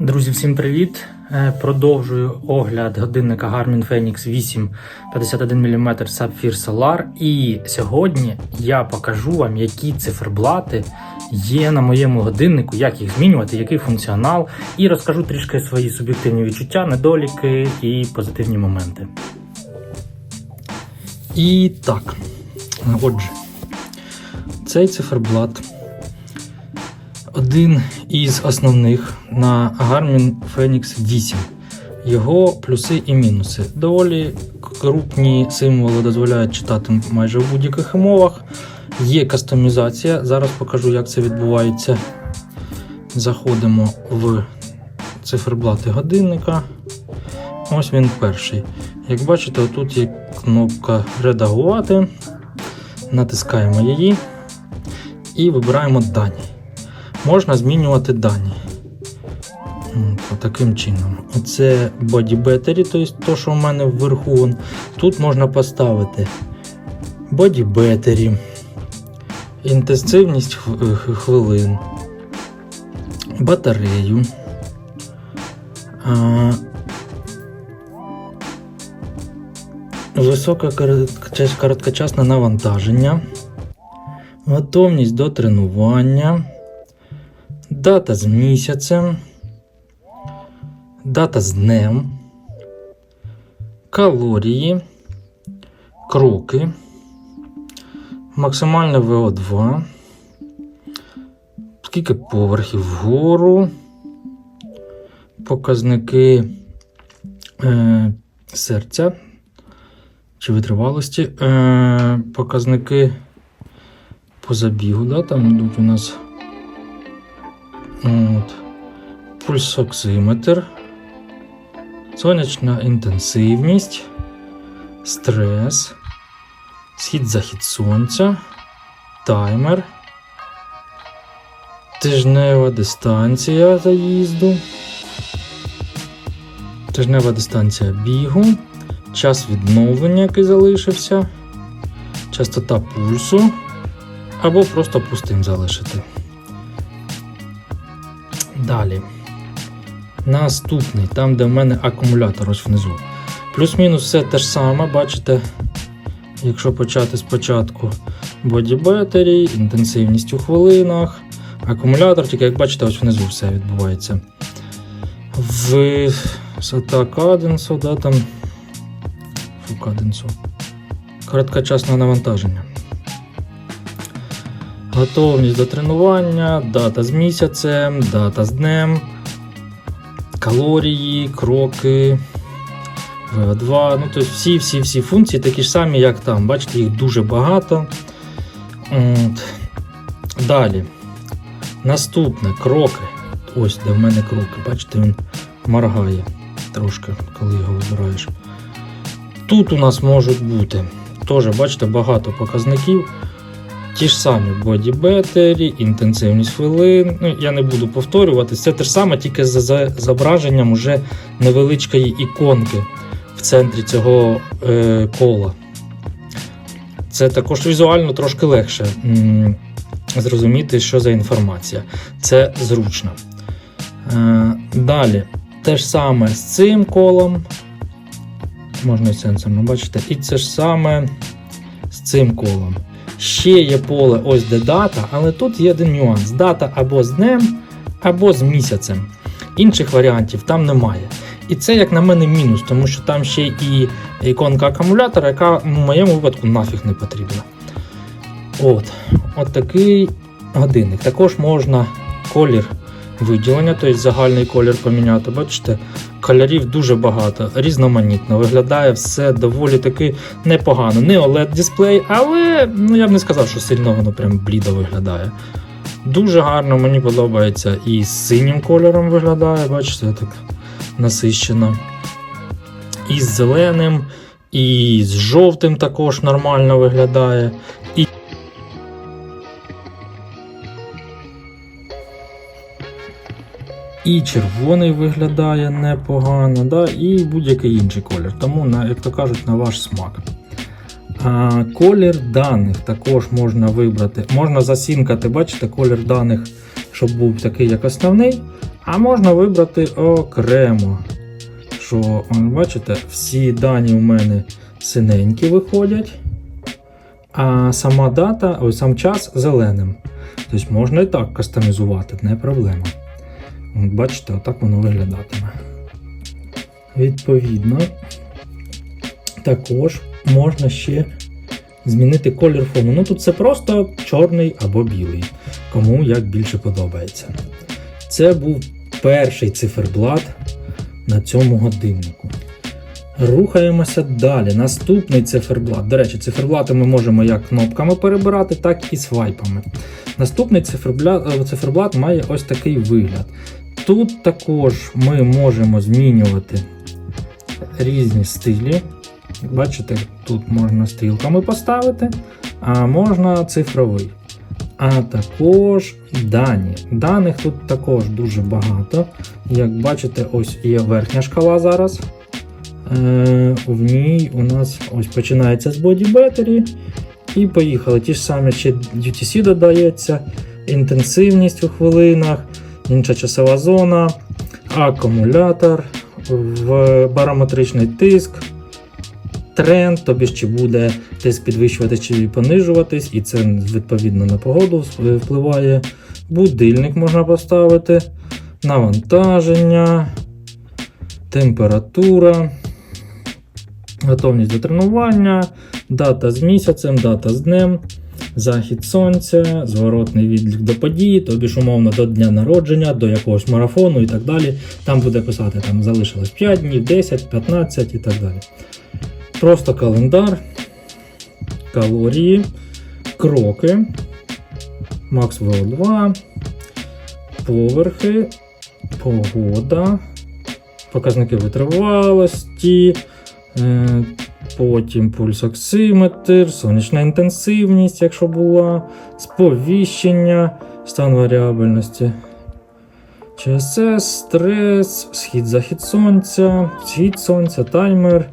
Друзі, всім привіт! Е, Продовжую огляд годинника Garmin Fenix 8 51 мм Sapphire Solar. І сьогодні я покажу вам, які циферблати є на моєму годиннику, як їх змінювати, який функціонал, і розкажу трішки свої суб'єктивні відчуття, недоліки і позитивні моменти. І так, отже, цей циферблат один із основних на Garmin Fenix 8. Його плюси і мінуси. Доволі крупні символи дозволяють читати майже в будь-яких умовах. Є кастомізація. Зараз покажу, як це відбувається. Заходимо в циферблати годинника. Ось він перший. Як бачите, тут є кнопка редагувати. Натискаємо її і вибираємо дані можна змінювати дані. От, таким чином. Оце body battery, тобто то, що в мене вверху. Тут можна поставити body battery, інтенсивність хвилин, батарею. Високе короткочасне навантаження, готовність до тренування. Дата з місяцем, дата з днем, калорії, кроки, максимальне ВО2, скільки поверхів вгору, показники е, серця. Чи витривалості, е, показники по забігу, да, там йдуть у нас. От. Пульсоксиметр, сонячна інтенсивність, стрес, схід-захід сонця, таймер, тижнева дистанція заїзду, тижнева дистанція бігу, час відновлення, який залишився, частота пульсу, або просто пустим залишити. Далі. Наступний, там, де в мене акумулятор ось внизу. Плюс-мінус все те ж саме, бачите, якщо почати спочатку Battery, інтенсивність у хвилинах, акумулятор, тільки як бачите, ось внизу все відбувається. В висота каденсу, да, там фу, каденсу. Короткочасне навантаження. Готовність до тренування, дата з місяцем, дата з днем, калорії, кроки, ВО2. Ну, тобто всі-всі-всі функції такі ж самі, як там. Бачите, їх дуже багато. От. Далі. Наступне кроки. Ось де в мене кроки. Бачите, він моргає трошки, коли його вибираєш. Тут у нас можуть бути теж, бачите, багато показників. Ті ж самі battery, інтенсивність хвилин. Ну, Я не буду повторюватися. Це те ж саме, тільки за зображенням уже невеличкої іконки в центрі цього е, кола. Це також візуально трошки легше м зрозуміти, що за інформація. Це зручно. Е, Далі, те ж саме з цим колом. Можна і сенсорно бачите, і це ж саме з цим колом. Ще є поле ось де дата, але тут є один нюанс: дата або з днем, або з місяцем. Інших варіантів там немає. І це, як на мене, мінус, тому що там ще і іконка акумулятора, яка в моєму випадку нафіг не потрібна. От, от такий годинник. Також можна колір виділення, тобто загальний колір поміняти. Бачите, кольорів дуже багато, різноманітно. Виглядає все доволі таки непогано. Не oled дисплей, але ну, я б не сказав, що сильно воно прям блідо виглядає. Дуже гарно, мені подобається і з синім кольором виглядає, бачите, так насищено. І з зеленим, і з жовтим також нормально виглядає. І червоний виглядає непогано, да, і будь-який інший колір. Тому, як то кажуть, на ваш смак. А, Колір даних також можна вибрати. Можна засінкати, бачите, колір даних щоб був такий як основний, а можна вибрати окремо. Що, бачите, всі дані у мене синенькі виходять, а сама дата, ось сам час зеленим. Тобто можна і так кастомізувати, не проблема. От бачите, отак воно виглядатиме. Відповідно, також можна ще змінити колір фону. Ну тут це просто чорний або білий, кому як більше подобається. Це був перший циферблат на цьому годиннику. Рухаємося далі. Наступний циферблат. До речі, циферблати ми можемо як кнопками перебирати, так і свайпами. Наступний циферблат, циферблат має ось такий вигляд. Тут також ми можемо змінювати різні стилі. Бачите, тут можна стрілками поставити, а можна цифровий. А також дані. Даних тут також дуже багато. Як бачите, ось є верхня шкала зараз. Е, в ній у нас ось починається з Body Battery. І поїхали. Ті ж самі ще UTC додається, інтенсивність у хвилинах, інша часова зона, акумулятор, барометричний тиск, тренд, тобі чи буде тиск підвищуватись чи понижуватись, і це відповідно на погоду впливає. Будильник можна поставити, навантаження, температура, готовність до тренування, дата з місяцем, дата з днем, захід сонця, зворотний відлік до події, тобі ж умовно до дня народження, до якогось марафону і так далі. Там буде писати, там залишилось 5 днів, 10, 15 і так далі. Просто календар, калорії, кроки, Max VO2, поверхи, погода, показники витривалості, е, потім пульсоксиметр, сонячна інтенсивність, якщо була, сповіщення, стан варіабельності. ЧСС, стрес, схід-захід сонця, схід сонця, таймер,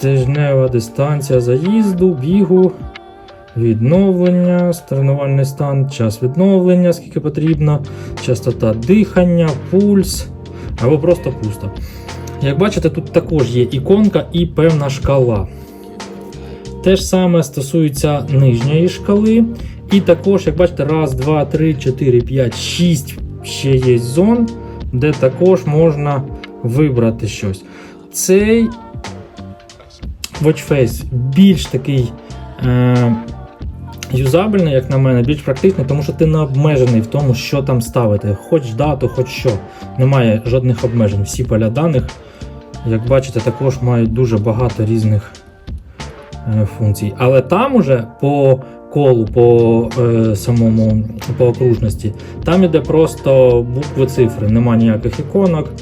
тижнева дистанція заїзду, бігу, відновлення, тренувальний стан, час відновлення, скільки потрібно, частота дихання, пульс або просто пусто. Як бачите, тут також є іконка і певна шкала. Те ж саме стосується нижньої шкали. І також, як бачите, раз, два, три, чотири, п'ять, шість ще є зон, де також можна вибрати щось. Цей Watchface більш такий е, юзабельний, як на мене, більш практичний, тому що ти не обмежений в тому, що там ставити. Хоч дату, хоч що. Немає жодних обмежень. Всі поля даних, як бачите, також мають дуже багато різних е, функцій. Але там уже по колу, по е, самому по окружності, там іде просто букви цифри, нема ніяких іконок.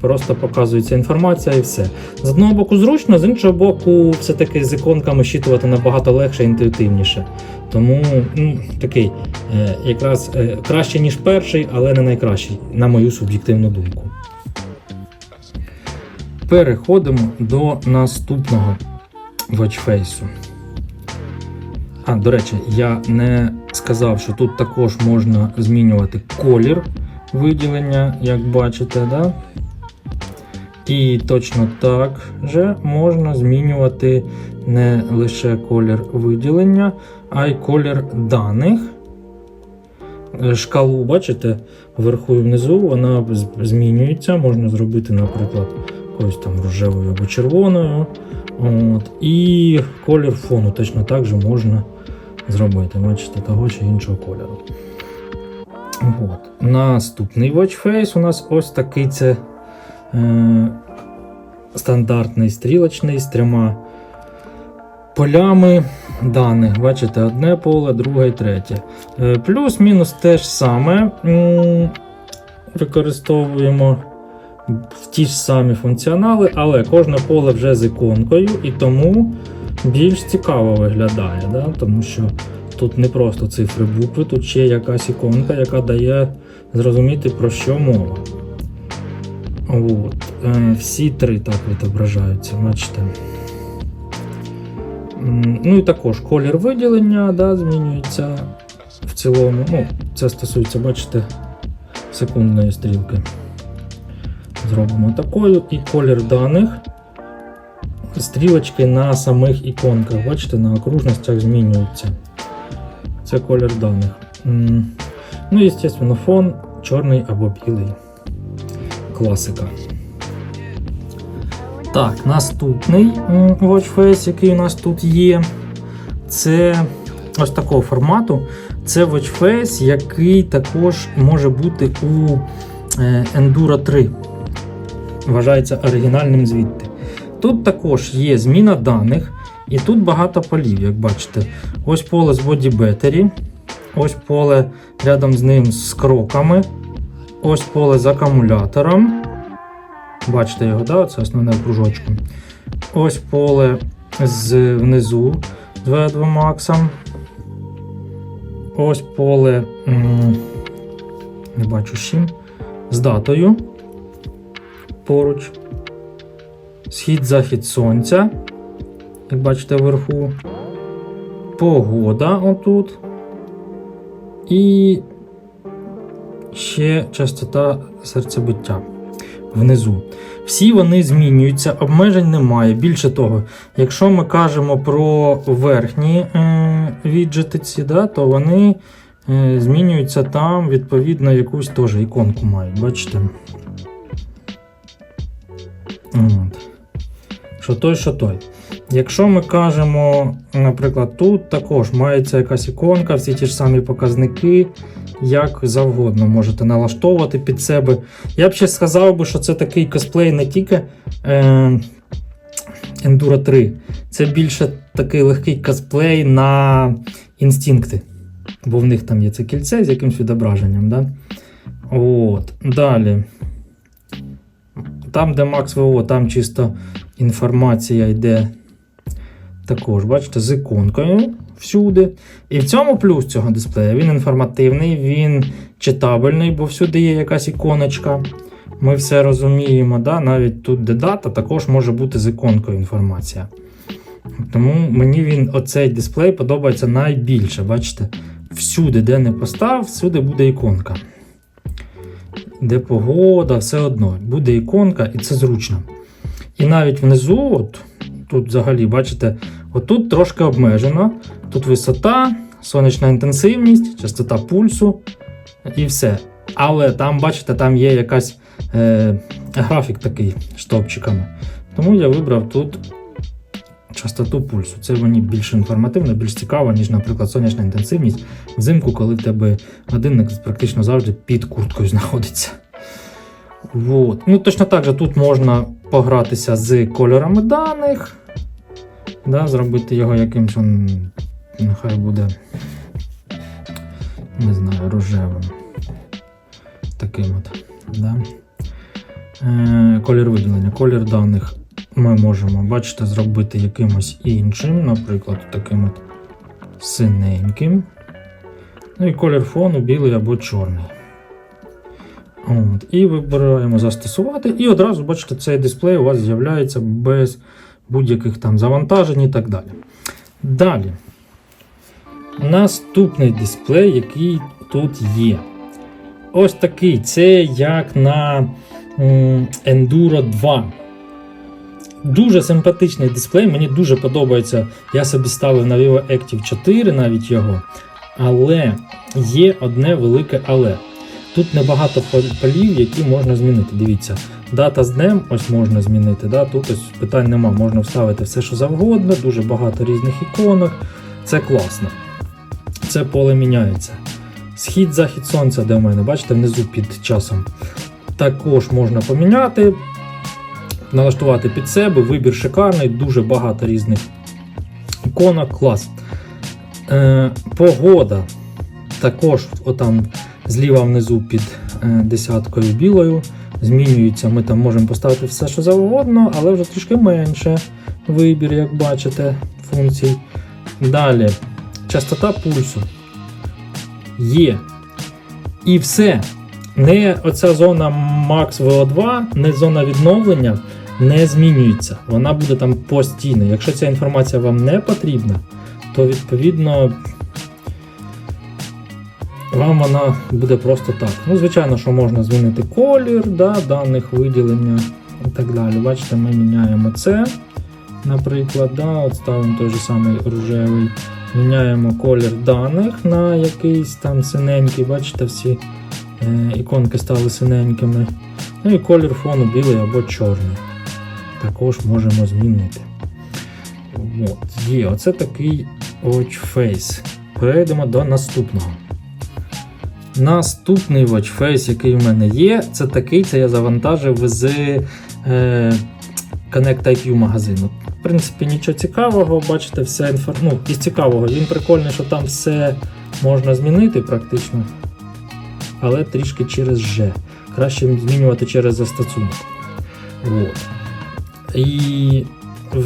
Просто показується інформація і все. З одного боку зручно, з іншого боку, все-таки з іконками щитувати набагато легше і інтуїтивніше. Тому ну, такий е, якраз краще, ніж перший, але не найкращий, на мою суб'єктивну думку. Переходимо до наступного watchface. А, до речі, я не сказав, що тут також можна змінювати колір виділення, як бачите, да? І точно так же можна змінювати не лише колір виділення, а й колір даних. Шкалу, бачите, вверху і внизу вона змінюється. Можна зробити, наприклад, якоюсь там рожевою або червоною. От. І колір фону точно так же можна зробити, бачите, того чи іншого кольору. От. Наступний watchface у нас ось такий це е, стандартний стрілочний з трьома полями даних. Бачите, одне поле, друге і третє. Е, Плюс-мінус те ж саме використовуємо в ті ж самі функціонали, але кожне поле вже з іконкою, і тому більш цікаво виглядає. Да? Тому що тут не просто цифри букви, тут ще якась іконка, яка дає зрозуміти, про що мова. От. Е, всі три так відображаються, бачите. Ну і також колір виділення да, змінюється в цілому. Ну, це стосується, бачите, секундної стрілки. Зробимо такою і колір даних. Стрілочки на самих іконках, бачите, на окружностях змінюються. Це колір даних. Ну і, звісно, фон чорний або білий. Класика. Так, наступний watchface, який у нас тут є, це ось такого формату. Це watchface, який також може бути у е, Enduro 3. Вважається оригінальним звідти. Тут також є зміна даних, і тут багато полів, як бачите. Ось поле з Body Battery, ось поле рядом з ним з кроками, ось поле з акумулятором. Бачите його, да? це основне кружочком. Ось поле з внизу з V2 Max. Ось поле, не бачу чим, з датою поруч. Схід-захід сонця, як бачите вверху. Погода отут. І ще частота серцебиття внизу. Всі вони змінюються, обмежень немає. Більше того, якщо ми кажемо про верхні е, віджити ці, да, то вони е, змінюються там, відповідно, якусь теж іконку мають. Бачите? Що той, що той. Якщо ми кажемо, наприклад, тут також мається якась іконка, всі ті ж самі показники, як завгодно можете налаштовувати під себе. Я б ще сказав би, що це такий косплей не тільки е, Enduro 3, це більше такий легкий косплей на інстинкти. Бо в них там є це кільце з якимось відображенням. Да? От. Далі. Там, де Max VO, там чисто інформація йде також, бачите, з іконкою всюди. І в цьому плюс цього дисплея він інформативний, він читабельний, бо всюди є якась іконочка. Ми все розуміємо, да? навіть тут, де дата, також може бути з іконкою інформація. Тому мені він, оцей дисплей подобається найбільше. Бачите, всюди, де не постав, всюди буде іконка. Де погода, все одно буде іконка, і це зручно. І навіть внизу, от, тут взагалі, бачите, отут трошки обмежено. Тут висота, сонячна інтенсивність, частота пульсу і все. Але там, бачите, там є якась е, графік такий штовпчиками. Тому я вибрав тут частоту пульсу. Це мені більш інформативно, більш цікаво, ніж, наприклад, сонячна інтенсивність взимку, коли в тебе годинник практично завжди під курткою знаходиться. Вот. Ну, Точно так же тут можна погратися з кольорами даних, да, зробити його якимось, он, нехай буде, не знаю, рожевим. Таким от. Да. Е, колір виділення, колір даних ми можемо, бачите, зробити якимось іншим, наприклад, таким от синеньким. Ну і колір фону білий або чорний. От, І вибираємо застосувати. І одразу, бачите, цей дисплей у вас з'являється без будь-яких там завантажень і так далі. Далі. Наступний дисплей, який тут є. Ось такий. Це як на Enduro 2. Дуже симпатичний дисплей, мені дуже подобається. Я собі ставив на Vivo Active 4 навіть його. Але є одне велике але. Тут небагато полів, які можна змінити. Дивіться, дата з днем ось можна змінити. Да? Тут ось питань нема, можна вставити все, що завгодно, дуже багато різних іконок. Це класно. Це поле міняється. Схід, захід сонця, де в мене, бачите, внизу під часом. Також можна поміняти, налаштувати під себе. Вибір шикарний, дуже багато різних іконок, клас. Е, погода. Також отам зліва внизу під е, десяткою білою. Змінюється, ми там можемо поставити все, що завгодно, але вже трішки менше вибір, як бачите, функцій. Далі, частота пульсу є. І все. Не оця зона Max VO2, не зона відновлення не змінюється. Вона буде там постійно. Якщо ця інформація вам не потрібна, то відповідно вам вона буде просто так. Ну, звичайно, що можна змінити колір да, даних виділення і так далі. Бачите, ми міняємо це. Наприклад, да, от ставимо той же самий рожевий. Міняємо колір даних на якийсь там синенький. Бачите, всі е, іконки стали синенькими. Ну і колір фону білий або чорний. Також можемо змінити. От, є, оце такий Watch Face. Перейдемо до наступного. Наступний Watch Face, який в мене є, це такий, це я завантажив з е, Connect IQ магазину. В принципі, нічого цікавого, бачите, все інфор... ну, із цікавого. Він прикольний, що там все можна змінити практично, але трішки через G. Краще змінювати через застосунок. От. І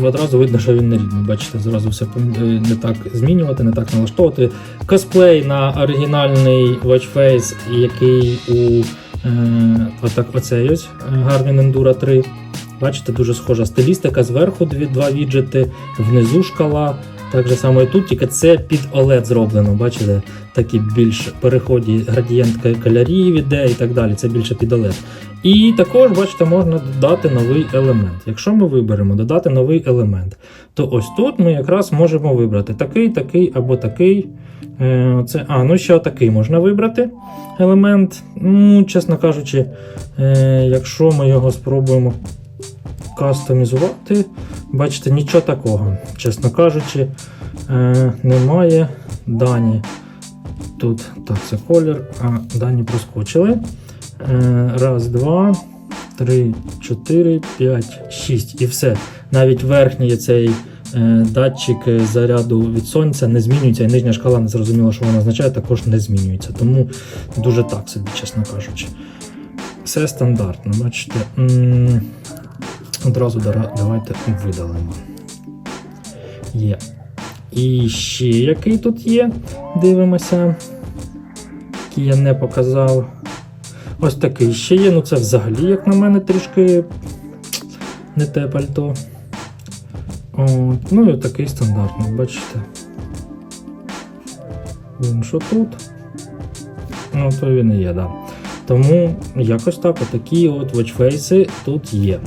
одразу видно, що він не рідний. Бачите, зразу все е, не так змінювати, не так налаштовувати. Косплей на оригінальний Watch Face, який у е, отак, оцей ось Garmin Endura 3. Бачите, дуже схожа стилістика. Зверху дві, два віджити, внизу шкала. Так же само і тут, тільки це під OLED зроблено. Бачите, такі більш переході градієнт кольорів іде і так далі. Це більше під OLED. І також, бачите, можна додати новий елемент. Якщо ми виберемо додати новий елемент, то ось тут ми якраз можемо вибрати такий, такий або такий. Е, оце, а, ну ще отакий можна вибрати елемент. Ну, чесно кажучи, е, якщо ми його спробуємо кастомізувати, бачите, нічого такого, чесно кажучи, е, немає дані. Тут так, це колір, а дані проскочили. Е, Раз, два, три, чотири, п'ять, шість. І все. Навіть верхній цей е, датчик заряду від сонця не змінюється, і нижня шкала не зрозуміло, що вона означає, також не змінюється. Тому дуже так собі, чесно кажучи. Все стандартно, бачите. Одразу давайте видалимо. Є. І ще який тут є. Дивимося. Який я не показав. Ось такий ще є. Ну це взагалі, як на мене, трішки не те пальто. От. Ну і такий стандартний, бачите. Він що тут? Ну, то він і є, так. Да. Тому якось так, отакі от watchface тут є.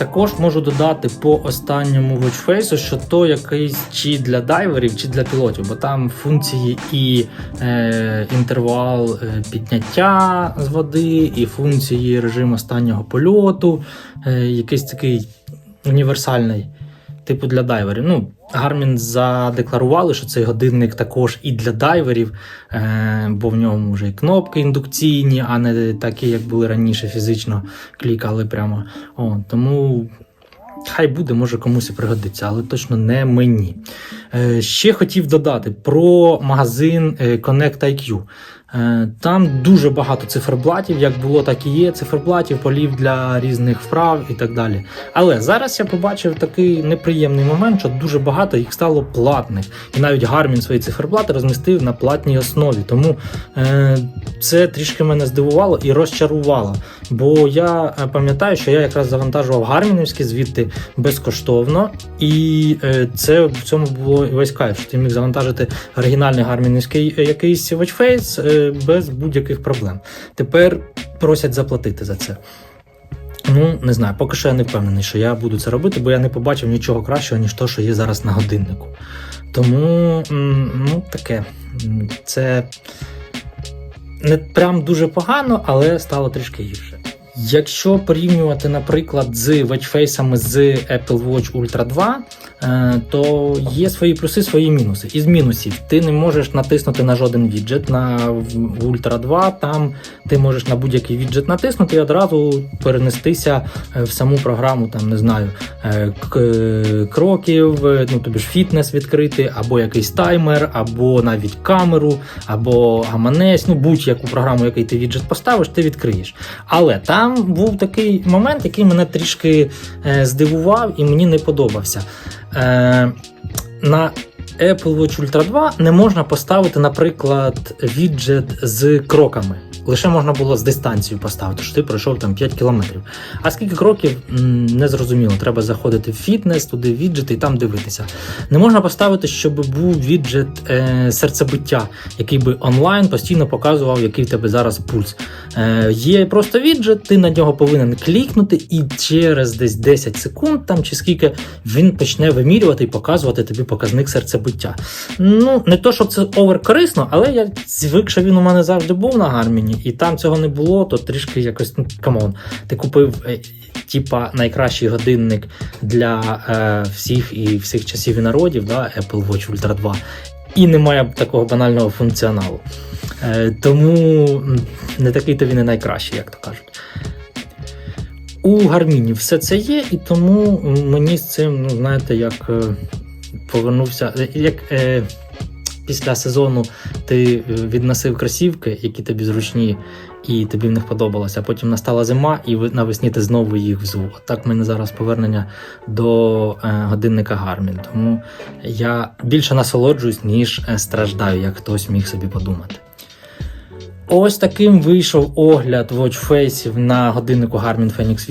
Також можу додати по останньому watchface, що то якийсь чи для дайверів, чи для пілотів, бо там функції і е, інтервал е, підняття з води, і функції режиму останнього польоту, е, якийсь такий універсальний, типу для дайверів. Ну, Гармін задекларували, що цей годинник також і для дайверів, е, бо в ньому вже і кнопки індукційні, а не такі, як були раніше, фізично клікали прямо. О, тому хай буде, може комусь і пригодиться, але точно не мені. Е, ще хотів додати про магазин е, Connect IQ. Е, Там дуже багато циферблатів, як було, так і є. Циферблатів, полів для різних вправ і так далі. Але зараз я побачив такий неприємний момент, що дуже багато їх стало платних. І навіть Garmin свої циферблати розмістив на платній основі. Тому е, це трішки мене здивувало і розчарувало. Бо я е, пам'ятаю, що я якраз завантажував гармінівські звідти безкоштовно, і е, це в цьому було весь кайф, що ти міг завантажити оригінальний гармінівський е, якийсь watchface без будь-яких проблем. Тепер просять заплатити за це. Ну, не знаю, поки що я не впевнений, що я буду це робити, бо я не побачив нічого кращого, ніж то, що є зараз на годиннику. Тому, ну, таке. Це не прям дуже погано, але стало трішки гірше. Якщо порівнювати, наприклад, з watchface з Apple Watch Ultra 2, е, то є свої плюси, свої мінуси. Із мінусів ти не можеш натиснути на жоден віджит на Ultra 2. Там ти можеш на будь-який віджит натиснути і одразу перенестися е, в саму програму, там не знаю, е, кроків, ну тобі ж фітнес відкрити, або якийсь таймер, або навіть камеру, або гаманець, ну будь-яку програму, який ти віджит поставиш, ти відкриєш. Але там був такий момент, який мене трішки е, здивував і мені не подобався. Е, на Apple Watch Ultra 2 не можна поставити, наприклад, віджет з кроками. Лише можна було з дистанцією поставити, що ти пройшов там 5 кілометрів. А скільки кроків не зрозуміло. Треба заходити в фітнес, туди віджити і там дивитися. Не можна поставити, щоб був віджит е, серцебиття, який би онлайн постійно показував, який в тебе зараз пульс. Е, є просто віджит, ти на нього повинен клікнути, і через десь 10 секунд там чи скільки він почне вимірювати і показувати тобі показник серцебиття. Ну, не то, щоб це оверкорисно, але я звик, що він у мене завжди був на гарміні, і там цього не було, то трішки якось ну, камон. Ти купив. е, Типа найкращий годинник для е, всіх і всіх часів і народів, да, Apple Watch Ultra 2, і немає такого банального функціоналу. Е, тому не такий то він і найкращий, як то кажуть. У гарміні все це є, і тому мені з цим, ну знаєте, як е, повернувся, як е, після сезону ти е, відносив кросівки, які тобі зручні, і тобі в них подобалося. Потім настала зима, і навесні ти знову їх взув. Так в мене зараз повернення до е, годинника Гармін. Тому я більше насолоджуюсь, ніж е, страждаю, як хтось міг собі подумати. Ось таким вийшов огляд watchfaceів на годиннику Garmin Fenix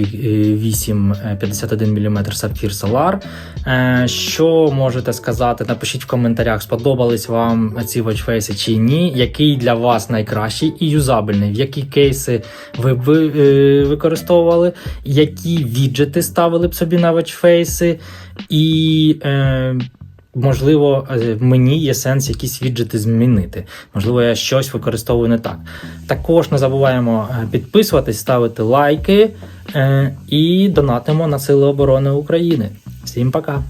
8 е, 51 мм Sapphire Solar. Е, Що можете сказати? Напишіть в коментарях, сподобались вам ці watchface чи ні. Який для вас найкращий і юзабельний, в які кейси ви б е, використовували, які віджити ставили б собі на watchface, і е, можливо, е, мені є сенс якісь віджити змінити. Можливо, я щось використовую не так. Також не забуваємо е, підписуватись, ставити лайки е, і донатимо на Сили оборони України. Всім пока!